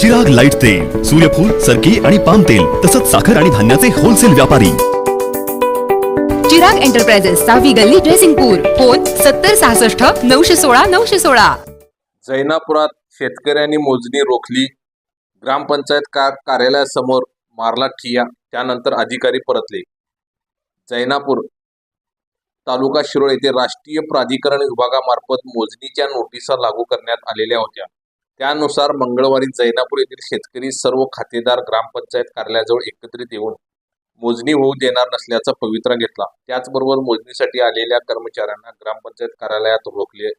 जग लाइट तेल सूर्यफूल सरकी आणि पाम तेल तसंच साखर आणि धान्याचे होलसेल व्यापारी. चिराग एंटरप्राइजेस सहावी गल्ली ड्रेसिंगपूर फोन सत्तर सहासष्ट नऊशे सोळा नऊशे सोळा. जैनापुरात शेतकऱ्यांनी मोजणी रोखली. ग्रामपंचायत का कार्यालयासमोर मारला ठिया त्यानंतर अधिकारी परतले. जैनापूर तालुका शिरोळ येथे राष्ट्रीय प्राधिकरण विभागामार्फत मोजणीच्या नोटिसा लागू करण्यात आलेल्या होत्या. त्यानुसार मंगळवारी जैनापूर येथील शेतकरी सर्व खातेदार ग्रामपंचायत कार्यालयाजवळ एकत्रित येऊन मोजणी होऊ देणार नसल्याचा पवित्रा घेतला. त्याचबरोबर मोजणीसाठी आलेल्या कर्मचाऱ्यांना ग्रामपंचायत कार्यालयात रोखले.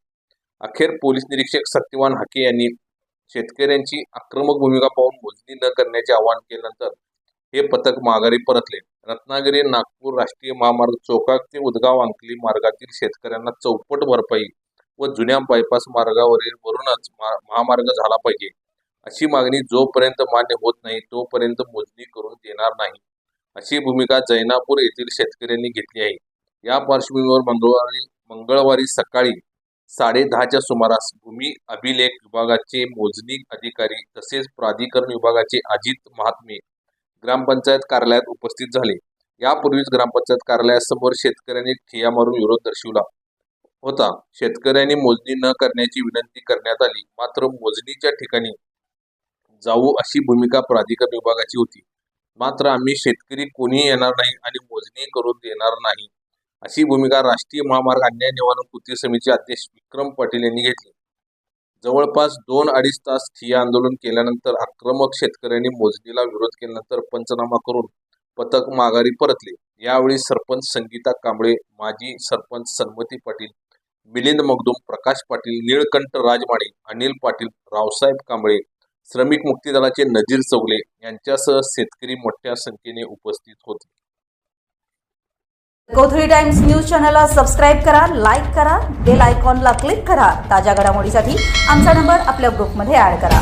अखेर पोलीस निरीक्षक सत्यवान हाके यांनी शेतकऱ्यांची आक्रमक भूमिका पाहून मोजणी न करण्याचे आवाहन केल्यानंतर हे पथक माघारी परतले. रत्नागिरी नागपूर राष्ट्रीय महामार्ग चोकाक ते उदगाव अंकली मार्गातील शेतकऱ्यांना चौपट भरपाई व जुन्या बायपास मार्गावरील वरूनच महामार्ग झाला पाहिजे. अशी मागणी जोपर्यंत मान्य होत नाही तोपर्यंत मोजणी करून देणार नाही. अशी भूमिका जैनापूर येथील शेतकऱ्यांनी घेतली आहे. या पार्श्वभूमीवर मंगळवारी मंगळवारी सकाळी साडे दहाच्या सुमारास भूमी अभिलेख विभागाचे मोजणी अधिकारी तसेच प्राधिकरण विभागाचे अजित महात्मे ग्रामपंचायत कार्यालयात उपस्थित झाले. यापूर्वीच ग्रामपंचायत कार्यालयासमोर शेतकऱ्यांनी ठिया मारून विरोध दर्शवला. होता. शेतकऱ्यांनी मोजणी न करण्याची विनंती करण्यात आली. मात्र मोजणीच्या ठिकाणी जाऊ अशी भूमिका प्राधिकरण विभागाची होती. मात्र आम्ही शेतकरी कोणीही येणार नाही आणि मोजणी करून देणार नाही अशी भूमिका राष्ट्रीय महामार्ग अन्याय निवारण कृती समितीचे अध्यक्ष विक्रम पाटील यांनी घेतली. जवळपास दोन अडीच तास ठिय्या आंदोलन केल्यानंतर आक्रमक शेतकऱ्यांनी मोजणीला विरोध केल्यानंतर पंचनामा करून पथक माघारी परतले. यावेळी सरपंच संगीता कांबळे माजी सरपंच सन्मती पाटील मिलिंद मगदूम प्रकाश पाटील निळकंठ राजमाणे अनिल पाटील रावसाहेब कांबळे श्रमिक मुक्ती दलाचे नजीर चौगले यांच्यासह शेतकरी मोठ्या संख्येने उपस्थित होते. कोथळी टाइम्स न्यूज चॅनलला सबस्क्राईब करा लाईक करा बेल आयकॉनला क्लिक करा. ताज्या घडामोडीसाठी आमचा नंबर आपल्या ग्रुपमध्ये ऍड करा.